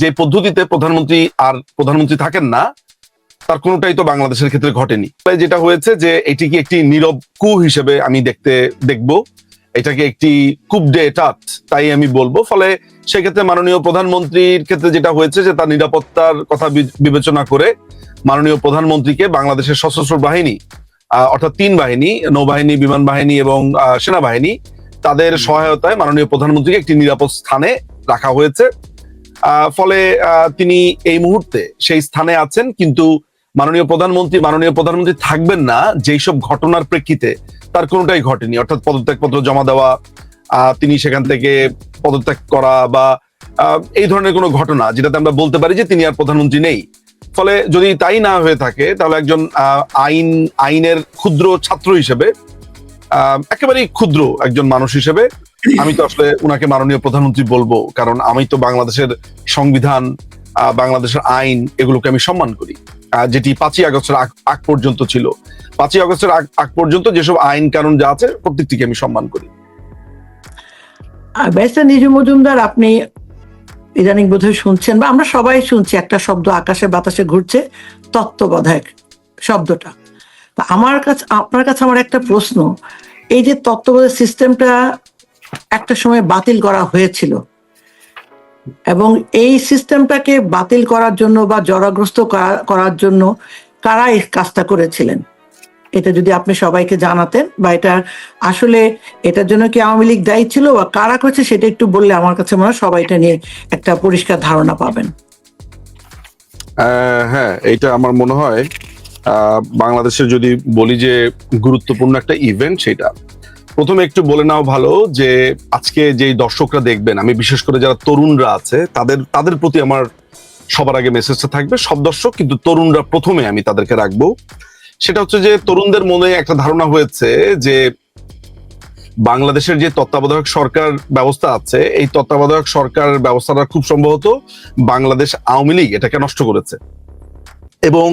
যে পদ্ধতিতে প্রধানমন্ত্রী আর প্রধানমন্ত্রী থাকেন না, তার কোনোটাই তো বাংলাদেশের ক্ষেত্রে ঘটেনি। যেটা হয়েছে যে এটি কি একটি নীরব কু হিসেবে আমি দেখতে দেখব। এটাকে একটি কুপ ডে টাচ তাই আমি বলব। ফলে সেক্ষেত্রে মাননীয় প্রধানমন্ত্রীর ক্ষেত্রে যেটা হয়েছে যে, তার নিরাপত্তার কথা বিবেচনা করে মাননীয় প্রধানমন্ত্রীকে বাংলাদেশের সশস্ত্র বাহিনী অর্থাৎ তিন বাহিনী, নৌবাহিনী, বিমান বাহিনী এবং সেনাবাহিনী, তাদের সহায়তায় মাননীয় প্রধানমন্ত্রীকে একটি নিরাপদ স্থানে রাখা হয়েছে। ফলে তিনি এই মুহূর্তে সেই স্থানে আছেন, কিন্তু মাননীয় প্রধানমন্ত্রী মাননীয় প্রধানমন্ত্রী থাকবেন না, যেই সব ঘটনার প্রেক্ষিতে তার কোনোটাই ঘটেনি। অর্থাৎ পদত্যাগপত্র জমা দেওয়া তিনি সেখান থেকে পদত্যাগ করা বা এই ধরনের কোনো ঘটনা, যেটাতে আমরা বলতে পারি যে তিনি আর প্রধানমন্ত্রী নেই। ফলে যদি তাই না হয়ে থাকে, তাহলে একজন আইন, আইনের ক্ষুদ্র ছাত্র হিসেবে একেবারেই ক্ষুদ্র একজন মানুষ হিসেবে আমি তো আসলে উনাকে মাননীয় প্রধানমন্ত্রী বলব, কারণ আমি তো বাংলাদেশের সংবিধান বাংলাদেশের আইন এগুলোকে আমি সম্মান করি। যেটি পাঁচই আগস্টের আগ পর্যন্ত ছিল। পাঁচই আগস্টের আগ পর্যন্ত যেসব আইন কানুন যা আছে প্রত্যেকটিকে আমি সম্মান করি। নিজু মজুমদার, আপনি ইদানিং বোধহয় শুনছেন, বা আমরা সবাই শুনছি, একটা শব্দ আকাশে বাতাসে ঘুরছে তত্ত্ববোধক শব্দটা। আমার কাছে, আপনার কাছে আমার একটা প্রশ্ন, এই যে তত্ত্ববোধক সিস্টেমটা একটা সময় বাতিল করা হয়েছিল। এবং এই সিস্টেমটাকে বাতিল করার জন্য বা জরাগ্রস্ত করার জন্য কারা এই কাজটা করেছিলেন? এটা যদি আপনি সবাইকে জানাতেন বা এটা আসলে এটার জন্য কি আওয়ামী লীগ দায়ী ছিল বা কারা করেছে সেটা একটু বললে আমার কাছে মনে হয় সবাই এটা নিয়ে একটা পরিষ্কার ধারণা পাবেন। হ্যাঁ এটা আমার মনে হয়। বাংলাদেশের যদি বলি যে গুরুত্বপূর্ণ একটা ইভেন্ট সেটা। প্রথমে একটু বলে নাও ভালো যে আজকে যে দর্শকরা দেখবেন, আমি বিশেষ করে যারা তরুণরা আছে, তাদের তাদের প্রতি আমার সবার আগে মেসেজটা থাকবে, সব দর্শক কিন্তু তরুণরা প্রথমে আমি তাদেরকে রাখব। সেটা হচ্ছে যে তরুণদের মনে একটা ধারণা হয়েছে যে বাংলাদেশের যে তত্ত্বাবধায়ক সরকার ব্যবস্থা আছে, এই তত্ত্বাবধায়ক সরকার ব্যবস্থাটা খুব সম্ভবত বাংলাদেশ আওয়ামী লীগ এটাকে নষ্ট করেছে। এবং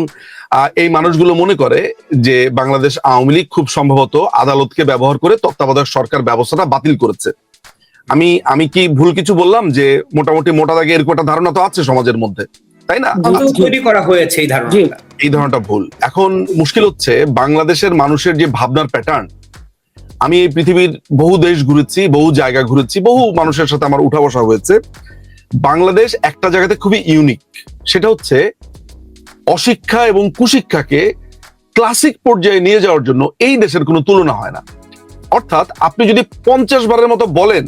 এই মানুষগুলো মনে করে যে বাংলাদেশ আওয়ামী লীগ খুব সম্ভবত আদালতকে ব্যবহার করে তত্ত্বাবধায়ক সরকার ব্যবস্থাটা বাতিল করেছে। আমি আমি কি ভুল কিছু বললাম যে মোটামুটি মোটা দাগে এরকম একটা ধারণা তো আছে সমাজের মধ্যে তাই না? তৈরি করা হয়েছে এই ধারণাটা। এই ধারণাটা ভুল। এখন মুশকিল হচ্ছে বাংলাদেশের মানুষের যে ভাবনার প্যাটার্ন আমি এই পৃথিবীর বহু দেশ ঘুরেছি বহু জায়গা ঘুরেছি বহু মানুষের সাথে আমার উঠা বসা হয়েছে। বাংলাদেশ একটা জায়গাতে খুবই ইউনিক সেটা হচ্ছে অশিক্ষা এবং কুশিক্ষাকে ক্লাসিক পর্যায়ে নিয়ে যাওয়ার জন্য এই দেশের কোনো তুলনা হয় না। অর্থাৎ আপনি যদি পঞ্চাশ বারের মতো বলেন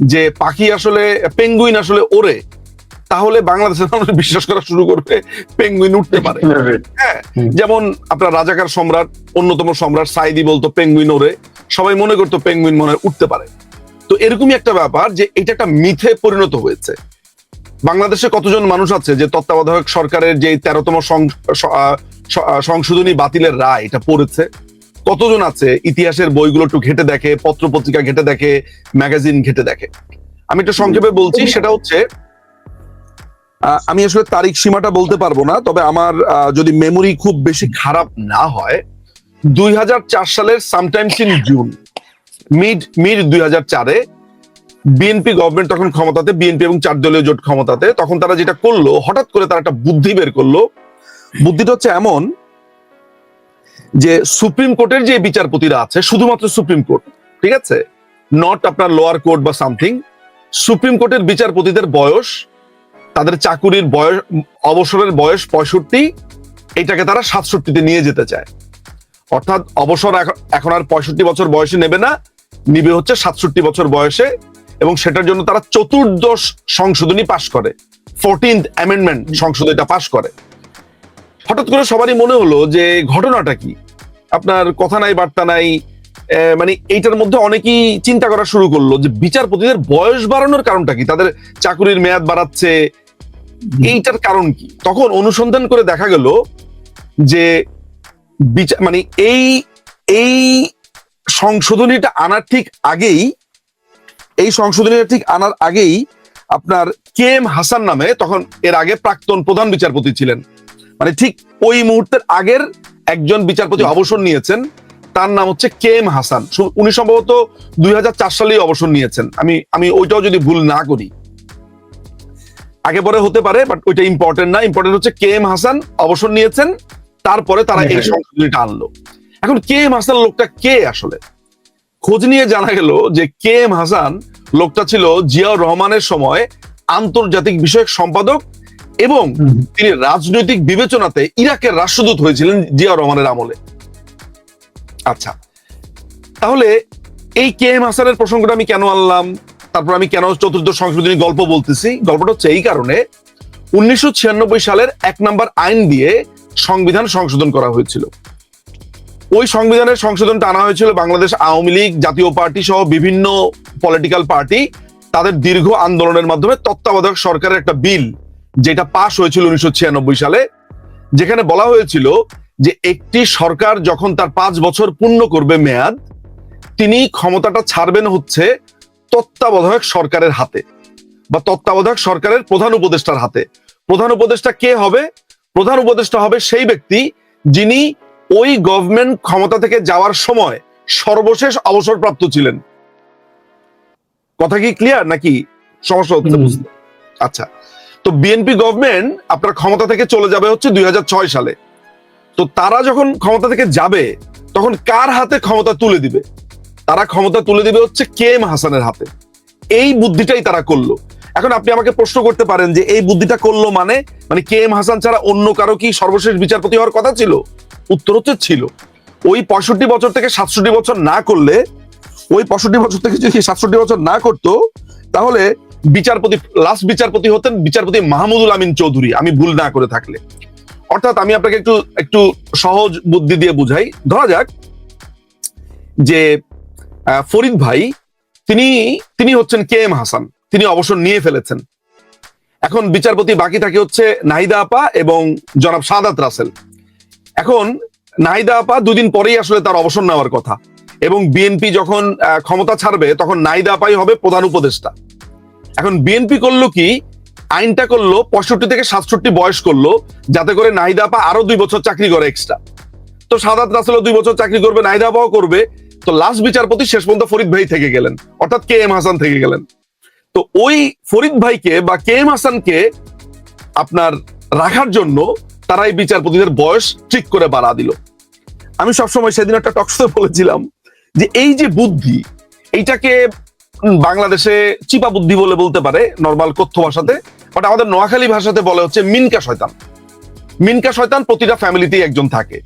যে পাখি আসলে পেঙ্গুইন আসলে ওরে তাহলে বাংলাদেশের মানুষ বিশ্বাস করা শুরু করবে পেঙ্গুইন উঠতে পারে। হ্যাঁ যেমন আপনার রাজাকার সম্রাট অন্যতম সম্রাট সাইদি বলতো পেঙ্গুইন ওরে সবাই মনে করতো পেঙ্গুইন মনে উঠতে পারে। তো এরকমই একটা ব্যাপার যে এটা একটা মিথে পরিণত হয়েছে। বাংলাদেশে কতজন মানুষ আছে যে তত্ত্বাবধায়ক সরকারের যে তেরোতম সংশোধনী বাতিলের রায় এটা পড়েছে? কতজন আছে? ইতিহাসের বইগুলো একটু ঘেটে দেখে পত্র পত্রিকা ঘেটে দেখে, ম্যাগাজিন ঘেটে দেখে। আমি একটু সংক্ষেপে বলছি, সেটা হচ্ছে আমি আসলে তারিখ সীমাটা বলতে পারব না, তবে আমার যদি মেমোরি খুব বেশি খারাপ না হয়, দুই হাজার চার সালের sometimes in June, mid mid দুই হাজার চারে বিএনপি গভর্নমেন্ট তখন ক্ষমতাতে বিএনপি এবং চার দলীয় জোট ক্ষমতাতে, তখন তারা যেটা করল, হঠাৎ করে তারা একটা বুদ্ধি বের করল। বুদ্ধিটা হচ্ছে এমন যে সুপ্রিম কোর্টের যে বিচারপতিরা আছে, শুধুমাত্র সুপ্রিম কোর্ট, ঠিক আছে? নট আপনার লোয়ার কোর্ট বা সামথিং সুপ্রিম কোর্টের বিচারপতিদের বয়স, তাদের চাকুরির বয়স, অবসরের বয়স পঁয়ষট্টি, এটাকে তারা সাতষট্টিতে নিয়ে যেতে চায়। অর্থাৎ অবসর এখন- আর পঁয়ষট্টি বছর বয়সে নেবে না, নিবে হচ্ছে সাতষট্টি বছর বয়সে এবং সেটার জন্য তারা চতুর্দশ সংশোধনী পাশ করে। ফোরটিন্থ অ্যামেন্ডমেন্ট সংশোধনীটা পাশ করে। হঠাৎ করে সবারই মনে হলো যে ঘটনাটা কি? আপনার কথা নাই, বার্তা নাই মানে এইটার মধ্যে অনেকেই চিন্তা করা শুরু করল যে বিচারপতিদের বয়স বাড়ানোর কারণটা কি? তাদের চাকুরির মেয়াদ বাড়াচ্ছে। এইটার কারণ কি? তখন অনুসন্ধান করে দেখা গেল যে বিচার মানে এই এই সংশোধনীটা আনার ঠিক আগেই এই সংশোধনীটা ঠিক আনার আগেই আপনার কে এম হাসান নামে তখন এর আগে প্রাক্তন প্রধান বিচারপতি ছিলেন। মানে ঠিক ওই মুহূর্তের আগের একজন বিচারপতি অবসর নিয়েছেন তার নাম হচ্ছে কে এম হাসান। উনি সম্ভবত দুই সালেই অবসর নিয়েছেন। আমি আমি ওইটাও যদি ভুল না করি। আগে পরে হতে পারে বাট ওইটা ইম্পর্টেন্ট না। ইম্পর্টেন্ট হচ্ছে কে এম হাসান অবসর নিয়েছেন তারপরে তারা এই হ্যাঁ। সংশোধনীটা আনলো। এখন কে এম হাসান লোকটা কে আসলে? খোঁজ নিয়ে জানা গেল যে কে এম হাসান লোকটা ছিল জিয়াউর রহমানের সময় আন্তর্জাতিক বিষয়ক সম্পাদক এবং তিনি রাজনৈতিক বিবেচনাতে ইরাকের রাষ্ট্রদূত হয়েছিলেন জিয়াউর রহমানের আমলে। আচ্ছা তাহলে এই কে এম হাসানের প্রসঙ্গটা আমি কেন আনলাম? তারপর আমি কেন চতুর্থ সংশোধনী গল্প বলতেছি? গল্পটা হচ্ছে এই কারণে উনিশশো ছিয়ানব্বই সালের এক নম্বর আইন দিয়ে সংবিধান সংশোধন করা হয়েছিল। ওই সংবিধানের সংশোধনটা আনা হয়েছিল বাংলাদেশ আওয়ামী লীগ, জাতীয় পার্টি সহ বিভিন্ন পলিটিক্যাল পার্টি তাদের দীর্ঘ আন্দোলনের মাধ্যমে তত্ত্বাবধায়ক সরকারের একটা বিল, যেটা পাশ হয়েছিল উনিশশো ছিয়ানব্বই সালে, যেখানে বলা হয়েছিল যে একটি সরকার যখন তার পাঁচ বছর পূর্ণ করবে মেয়াদ, তিনি ক্ষমতাটা ছাড়বেন হচ্ছে তত্ত্বাবধায়ক সরকারের হাতে বা তত্ত্বাবধায়ক সরকারের প্রধান উপদেষ্টার হাতে। প্রধান উপদেষ্টা কে হবে? প্রধান উপদেষ্টা হবে সেই ব্যক্তি যিনি ওই গভর্নমেন্ট ক্ষমতা থেকে যাওয়ার সময় সর্বশেষ অবসরপ্রাপ্ত ছিলেন। কথা কি ক্লিয়ার নাকি? সমস্যা হচ্ছে বুঝতে। আচ্ছা তো বিএনপি গভর্নমেন্ট আপনার ক্ষমতা থেকে চলে যাবে হচ্ছে দুই সালে। তো তারা যখন ক্ষমতা থেকে যাবে তখন কার হাতে ক্ষমতা তুলে দিবে? তারা ক্ষমতা তুলে দিবে হচ্ছে কে এম হাসানের হাতে। এই বুদ্ধিটাই তারা করল। এখন আপনি আমাকে প্রশ্ন করতে পারেন যে এই বুদ্ধিটা করল মানে? মানে কে এম হাসান ছাড়া অন্য কারও কি সর্বশেষ বিচারপতি হওয়ার কথা ছিল? উত্তর হচ্ছে ছিল। ওই পঁয়ষট্টি বছর থেকে সাতষট্টি বছর না করলে, ওই পঁয়ষট্টি বছর থেকে যদি সাতষট্টি বছর না করতো, তাহলে বিচারপতি লাস্ট বিচারপতি হতেন বিচারপতি মাহমুদুল আমিন চৌধুরী, আমি ভুল না করে থাকলে। অর্থাৎ আমি আপনাকে একটু একটু সহজ বুদ্ধি দিয়ে বুঝাই। ধরা যাক যে ফরিদ ভাই, তিনি তিনি হচ্ছেন কে এম হাসান। তিনি অবসর নিয়ে ফেলেছেন। এখন বিচারপতি বাকি থাকে হচ্ছে নাহিদা আপা এবং জনাব সাদাত রাসেল। এখন নাহিদা আপা দুদিন পরেই আসলে তার অবসর নেওয়ার কথা। এবং বিএনপি যখন ক্ষমতা ছাড়বে, তখন নাহিদা আপাই হবে প্রধান উপদেষ্টা। এখন বিএনপি করল কি, আইনটা করল পঁয়ষট্টি থেকে সাতষট্টি বয়স করল, যাতে করে নাহিদা আপা আরও দুই বছর চাকরি করে এক্সট্রা তো সাদাত রাসেলও দুই বছর চাকরি করবে নাহিদা আপাও করবে। তো লাস্ট বিচারপতি শেষ পর্যন্ত ফরিদ ভাই থেকে গেলেন, অর্থাৎ কে এম হাসান থেকে গেলেন। তো ওই ফরিদ ভাইকে বা কে এম হাসানকে আপনার রাখার জন্য তারা এই বিচারপতিদের বয়স ঠিক করে বাড়া দিল। আমি সবসময় সেদিন একটা টকশোতে বলেছিলাম যে এই যে বুদ্ধি, এইটাকে বাংলাদেশে চিপা বুদ্ধি বলে বলতে পারে নর্মাল কথ্য ভাষাতে বাট আমাদের নোয়াখালী ভাষাতে বলে হচ্ছে মিনকা শয়তান। মিনকা শয়তান প্রতিটা ফ্যামিলিতেই একজন থাকে।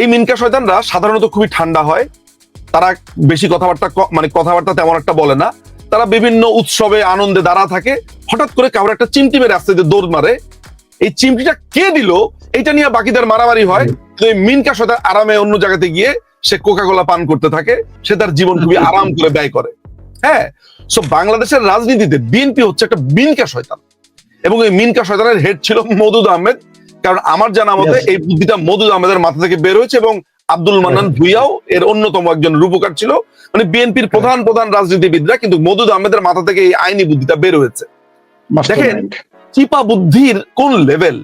এই মিনকা শয়তানরা সাধারণত খুবই ঠান্ডা হয়, তারা বেশি কথাবার্তা মানে কথাবার্তা তেমন একটা বলে না। তারা বিভিন্ন উৎসবে, আনন্দে দাঁড়া থাকে, হঠাৎ করে কারোর একটা চিমটি মেরে আসতে যে দৌড় মারে। এই চিমটিটা কে দিল? এটা নিয়ে বাকিদের মারামারি হয়। এই মিনকা শয়তান আরামে অন্য জায়গাতে গিয়ে সে কোকা কোলা পান করতে থাকে সে তার জীবন খুবই আরাম করে ব্যয় করে। হ্যাঁ সো বাংলাদেশের রাজনীতিতে বিএনপি হচ্ছে একটা মিনকা শয়তান এবং এই মিনকা শয়তানের হেড ছিল মদুদ আহমেদ। কারণ আমার জানা মতে এই বুদ্ধিটা মদুদ আহমেদের মাথা থেকে বের হয়েছে এবং আব্দুল মান্নান ভুইয়াও এর অন্যতম একজন রূপকার ছিল। মানে বিএনপির প্রধান প্রধান রাজনীতিবিদরা কিন্তু মদুদ আহমেদের মাথা থেকে এই আইনি বুদ্ধিটা বের হয়েছে। দেখেন চিপা বুদ্ধির কোন লেভেল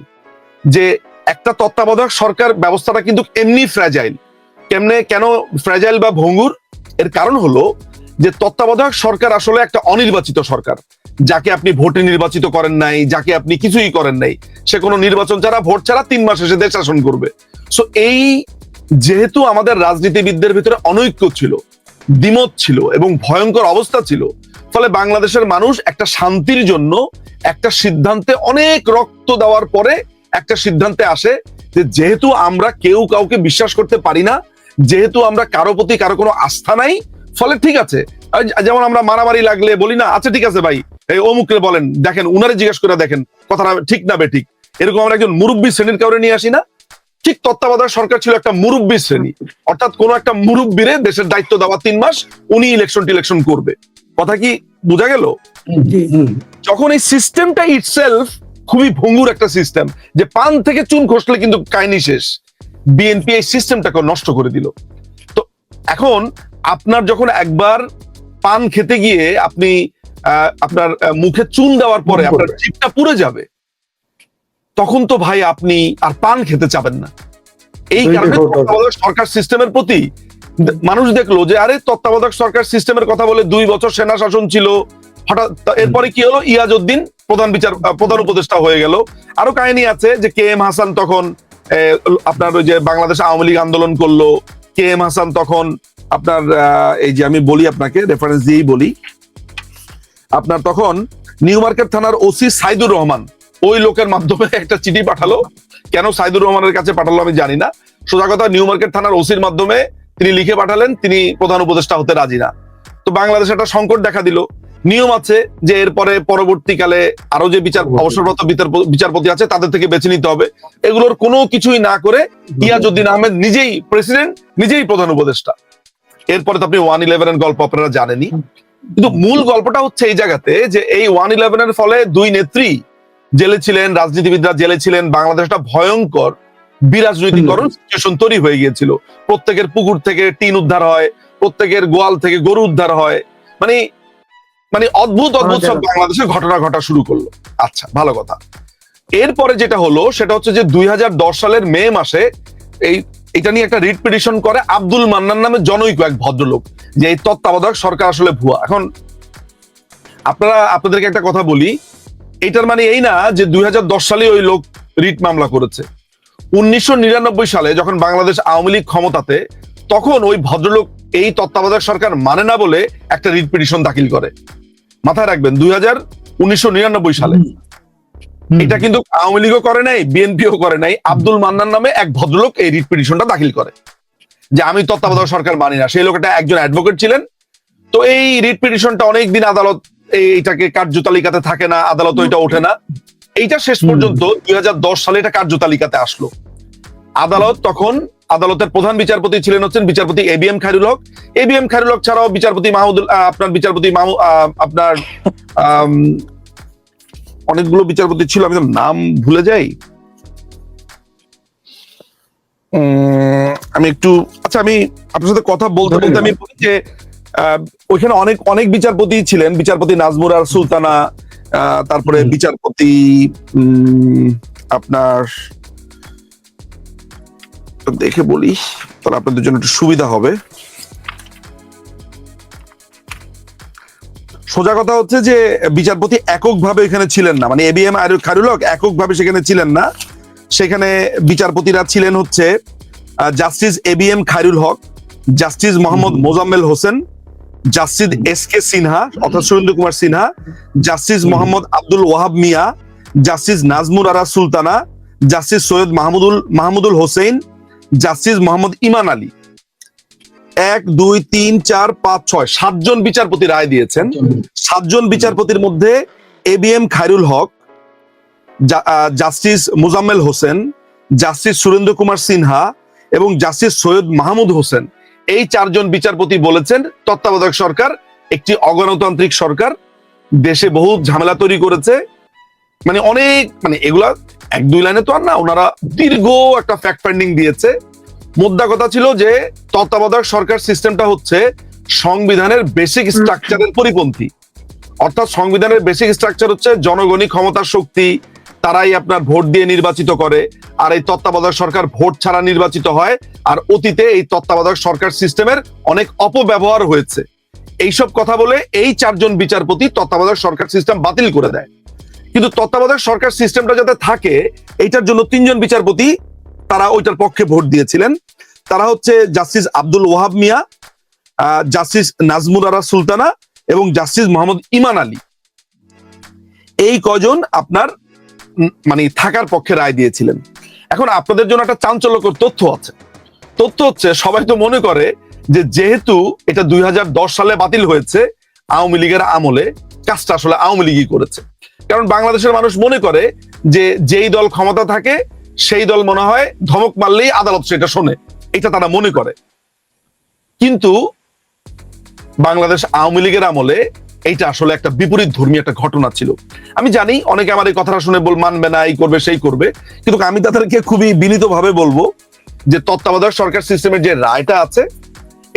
যে একটা তত্ত্বাবধায়ক সরকার ব্যবস্থাটা কিন্তু এমনি ফ্র্যাজাইল কেমনে, কেন ফ্র্যাজাইল বা ভঙ্গুর? এর কারণ হলো যে তত্ত্বাবধায়ক সরকার আসলে একটা অনির্বাচিত সরকার। যাকে আপনি ভোটে নির্বাচিত করেন নাই, যাকে আপনি কিছুই করেন নাই, সে কোনো নির্বাচন ছাড়া, ভোট ছাড়া তিন মাস এসে দেশ শাসন করবে। সো এই যেহেতু আমাদের রাজনীতিবিদদের ভিতরে অনৈক্য ছিল, দ্বিমত ছিল এবং ভয়ঙ্কর অবস্থা ছিল, ফলে বাংলাদেশের মানুষ একটা শান্তির জন্য একটা সিদ্ধান্তে অনেক রক্ত দেওয়ার পরে একটা সিদ্ধান্তে আসে যে যেহেতু আমরা কেউ কাউকে বিশ্বাস করতে পারি না যেহেতু আমরা কারও প্রতি কারও কোনো আস্থা নাই ফলে ঠিক আছে। যেমন আমরা মারামারি লাগলে বলি না আচ্ছা ঠিক আছে ভাই। এই অমুকরে বলেন দেখেন উনারে জিজ্ঞেস করে দেখেন কথাটা ঠিক না বে ঠিক এরকম আমরা একজন মুরব্বী শ্রেণির কাউরে নিয়ে আসি না? ঠিক তত্ত্বাবধায়ক সরকার ছিল একটা মুরব্বী শ্রেণি। অর্থাৎ কোন একটা মুরব্বীরে দেশের দায়িত্ব দেওয়া তিন মাস উনি ইলেকশন টিলেকশন করবে। কথা কি বোঝা গেল? যখন এই সিস্টেমটা ইটসেলফ খুবই ভঙ্গুর একটা সিস্টেম যে পান থেকে চুন খসলে কিন্তু কাহিনী শেষ। বিএনপি এই সিস্টেমটাকে নষ্ট করে দিল। তো এখন আপনার যখন একবার পান খেতে গিয়ে আপনি আপনার মুখে চুন দেওয়ার পরে আপনার। জিভটা পুড়ে যাবে তখন তো ভাই আপনি আর পান খেতে চাবেন না। এই কারণে তত্ত্বাবধায়ক সরকার সিস্টেমের প্রতি মানুষ দেখল যে আরে তত্ত্বাবধায়ক সরকার সিস্টেমের কথা বলে দুই বছর সেনা শাসন ছিল হঠাৎ এরপরে কি হলো? ইয়াজউদ্দিন প্রধান বিচার প্রধান উপদেষ্টা হয়ে গেল। আরও কাহিনী আছে যে কে এম হাসান তখন আপনার ওই যে বাংলাদেশ আওয়ামী লীগ আন্দোলন করল। কে এম হাসান তখন আপনার এই যে আমি বলি আপনাকে রেফারেন্স দিয়েই বলি। আপনার তখন নিউ মার্কেট থানার ওসি সাইদুর রহমান, ওই লোকের মাধ্যমে একটা চিঠি পাঠালো। কেন সাইদুর রহমানের কাছে পাঠালো আমি জানি না। সোজা কথা, নিউ মার্কেট থানার ওসির মাধ্যমে তিনি লিখে পাঠালেন, তিনি প্রধান উপদেষ্টা হতে রাজি না। তো বাংলাদেশে একটা সংকট দেখা দিল। নিয়ম আছে যে এরপরে পরবর্তীকালে আরও যে বিচার অবসরপ্রাপ্ত বিচারপতি আছে তাদের থেকে বেছে নিতে হবে। এগুলোর কোনো কিছুই না করে ইয়াজউদ্দিন আহমেদ নিজেই প্রেসিডেন্ট নিজেই প্রধান উপদেষ্টা। এরপরে তো আপনি ওয়ান ইলেভেন গল্প আপনারা জানেনই। কিন্তু মূল গল্পটা হচ্ছে এই জায়গাতে যে এই ওয়ান ইলেভেনের ফলে দুই নেত্রী জেলে ছিলেন রাজনীতিবিদরা জেলে ছিলেন বাংলাদেশ একটা ভয়ঙ্কর বিরাজনৈতিকরণ সিচুয়েশন তৈরি হয়ে গিয়েছিল। প্রত্যেকের পুকুর থেকে টিন উদ্ধার হয় প্রত্যেকের গোয়াল থেকে গরু উদ্ধার হয়। মানে মানে অদ্ভুত অদ্ভুত সব বাংলাদেশে ঘটনা ঘটা শুরু করল। আচ্ছা ভালো কথা। এরপরে যেটা হলো সেটা হচ্ছে যে দুই সালের মে মাসে এই এটা নিয়ে একটা রিট পিটিশন করে আব্দুল মান্নান নামে জনৈক এক ভদ্রলোক যে এই তত্ত্বাবধায়ক সরকার আসলে ভুয়া। এখন আপনারা আপনাদেরকে একটা কথা বলি এটার মানে এই না যে দুই সালে ওই লোক রিট মামলা করেছে। উনিশশো নিরানব্বই সালে যখন বাংলাদেশ আওয়ামী লীগ ক্ষমতাতে তখন ওই ভদ্রলোক এই তত্ত্বাবধায়ক সরকার মানে না বলে একটা রিট পিটিশন দাখিল করে। মাথায় রাখবেন দুই হাজার উনিশশো নিরানব্বই সালে। এটা কিন্তু আওয়ামী লীগও করে নাই বিএনপিও করে নাই। আব্দুল মান্নান নামে এক ভদ্রলোক এই রিট পিটিশনটা দাখিল করে। যে আমি তত্ত্বাবধায়ক সরকার মানি না সেই লোকটা একজন অ্যাডভোকেট ছিলেন। তো এই রিট পিটিশনটা অনেকদিন আদালত এই- এইটাকে কার্যতালিকাতে থাকে না আদালত ওইটা ওঠে না। এইটা শেষ পর্যন্ত দুই হাজার দশ সালে এটা কার্যতালিকাতে আসলো। আদালত তখন আদালতের প্রধান বিচারপতি ছিলেন হচ্ছেন বিচারপতি A B M Khairul Haque. A B M Khairul Haque ছাড়াও বিচারপতি মাহমুদুল আপনার বিচারপতি আহ, আপনার অনেকগুলো বিচারপতি ছিল আমি নাম ভুলে যাই। আমি একটু আচ্ছা আমি আপনার সাথে কথা বলতে বলতে আমি বলি যে আহ, ওইখানে অনেক অনেক বিচারপতি ছিলেন বিচারপতি নাজমুর আর সুলতানা আহ, তারপরে বিচারপতি উম, আপনার দেখে বলি তাহলে আপনাদের জন্য একটু সুবিধা হবে। সোজা কথা হচ্ছে যে বিচারপতি এককভাবে এখানে ছিলেন না মানে এবিএম খারুল হক এককভাবে সেখানে ছিলেন না। সেখানে বিচারপতিরা ছিলেন হচ্ছে justice ABM Khairul Haque justice Mohammad Mozammel Hossain justice S K Sinha অর্থাৎ Surendra Kumar Sinha justice Mohammad Abdul Wahab Mia justice Nazmun Ara Sultana justice Syed Mahmudul Mahmudul Hossain justice Mohammad Imman Ali. এক দুই তিন চার পাঁচ ছয় সাতজন বিচারপতি রায় দিয়েছেন। সাতজন বিচারপতির মধ্যে A B M Khairul Haque justice Muzammel Hossain justice Surendra Kumar Sinha এবং জাস্টিস সৈয়দ মাহমুদ হোসেন। এই চারজন বিচারপতি বলেছেন তত্ত্বাবধায়ক সরকার একটি অগণতান্ত্রিক সরকার দেশে বহু ঝামেলা তৈরি করেছে মানে অনেক মানে এগুলা এক দুই লাইনে তো আর না ওনারা দীর্ঘ একটা ফ্যাক্ট ফাইন্ডিং দিয়েছে। মুদ্রা কথা ছিল যে তত্ত্বাবধায়ক সরকার সিস্টেমটা হচ্ছে সংবিধানের বেসিক স্ট্রাকচারের পরিপন্থী। অর্থাৎ সংবিধানের বেসিক স্ট্রাকচার হচ্ছে জনগণই ক্ষমতার শক্তি তারাই আপনার ভোট দিয়ে নির্বাচিত করে আর এই তত্ত্বাবধায়ক সরকার ভোট ছাড়া নির্বাচিত হয় আর অতীতে এই তত্ত্বাবধায়ক সরকার সিস্টেমের অনেক অপব্যবহার হয়েছে। এইসব কথা বলে এই চারজন বিচারপতি তত্ত্বাবধায়ক সরকার সিস্টেম বাতিল করে দেয়। কিন্তু তত্ত্বাবধায়ক সরকার সিস্টেমটা যাতে থাকে, এইটার জন্য তিনজন বিচারপতি, তারা ওইটার পক্ষে ভোট দিয়েছিলেন। তারা হচ্ছে জাস্টিস আব্দুল ওয়াহাব মিয়া জাস্টিস নাজমুর আরা সুলতানা এবং জাস্টিস মোহাম্মদ ইমান আলী। এই কজন আপনার মানে থাকার পক্ষে রায় দিয়েছিলেন। এখন আপনাদের জন্য একটা চাঞ্চল্যকর তথ্য আছে। তথ্য হচ্ছে, সবাই তো মনে করে যে যেহেতু এটা দুই হাজার দশ সালে বাতিল হয়েছে, আওয়ামী লীগের আমলে, কাজটা আসলে আওয়ামী লীগই করেছে। কারণ বাংলাদেশের মানুষ মনে করে যে যেই দল ক্ষমতা থাকে, সেই দল মনে হয় ধমক মারলেই আদালত সেটা শোনে। এটা তারা মনে করে। কিন্তু বাংলাদেশ আওয়ামী লীগের আমলে এইটা আসলে একটা বিপরীত ধর্মী একটা ঘটনা ছিল। আমি জানি অনেকে আমার এই কথাটা শুনে বল মানবে না, এই করবে, সেই করবে। কিন্তু আমি তাদেরকে খুবই বিনীতভাবে বলব যে তত্ত্বাবধায়ক সরকার সিস্টেমের যে রায়টা আছে,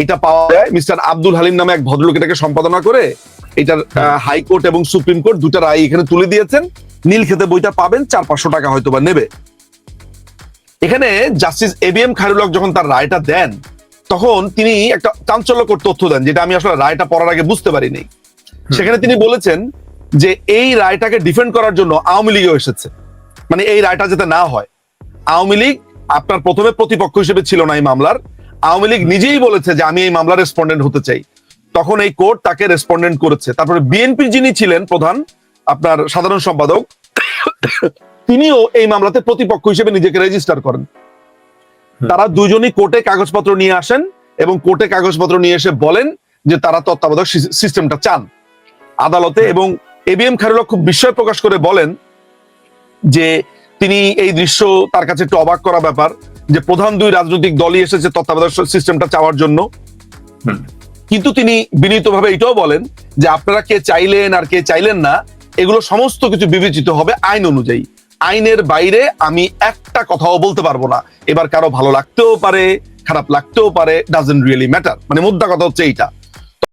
এটা পাওয়া যায়। মিস্টার আব্দুল হালিম নামে এক ভদ্রলোক এটাকে সম্পাদনা করে এটার হাইকোর্ট এবং সুপ্রিম কোর্ট দুটা রায় এখানে তুলে দিয়েছেন। নীল খেতে বইটা পাবেন চার পাঁচশো টাকা হয়তো বা নেবে। এখানে জাস্টিস এবিএম খায়রুল হক যখন তার রায়টা দেন তখন তিনি একটা চাঞ্চল্যকর তথ্য দেন যেটা আমি আসলে রায়টা পড়ার আগে বুঝতে পারিনি। সেখানে তিনি বলেছেন যে এই রায়টাকে ডিফেন্ড করার জন্য আওয়ামী লীগও এসেছে। মানে এই রায়টা যাতে না হয়। আওয়ামী লীগ আপনার প্রথমে প্রতিপক্ষ হিসেবে ছিল না এই মামলার। আওয়ামী লীগ নিজেই বলেছে যে আমি এই মামলার রেসপন্ডেন্ট হতে চাই। তখন এই কোর্ট তাকে রেসপন্ডেন্ট করেছে। তারপরে বিএনপির যিনি ছিলেন প্রধান আপনার সাধারণ সম্পাদক তিনিও এই মামলাতে প্রতিপক্ষ হিসেবে নিজেকে রেজিস্টার করেন। তারা দুজনই কোর্টে কাগজপত্র নিয়ে আসেন এবং কোর্টে কাগজপত্র নিয়ে এসে বলেন যে তারা তত্ত্বাবধায়ক সিস্টেমটা চান। আদালতে এবং এবিএম খারুল্লাহ খুব বিস্ময় প্রকাশ করে বলেন যে তিনি এই দৃশ্য তার কাছে একটু অবাক করা ব্যাপার যে প্রধান দুই রাজনৈতিক দলই এসেছে তত্ত্বাবধায়ক সিস্টেমটা চাওয়ার জন্য। কিন্তু তিনি বিনীতভাবে এটাও বলেন যে আপনারা কে চাইলেন আর কে চাইলেন না, এগুলো সমস্ত কিছু বিবেচিত হবে আইন অনুযায়ী। আইনের বাইরে আমি একটা কথাও বলতে পারব না। এবার কারও ভালো লাগতেও পারে, খারাপ লাগতেও পারে ডাজেন্ট রিয়েলি ম্যাটার মানে মুদ্রা কথা হচ্ছে এইটা।